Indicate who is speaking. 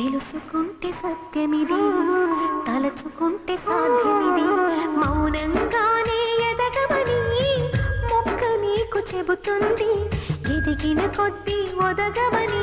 Speaker 1: తెలుసుకుంటే సత్యమిది తలచుకుంటే సాధ్యమిది. మౌనంగానే ఎదగమని మొక్క నీకు చెబుతుంది. ఎదిగిన కొద్దీ ఒదగమని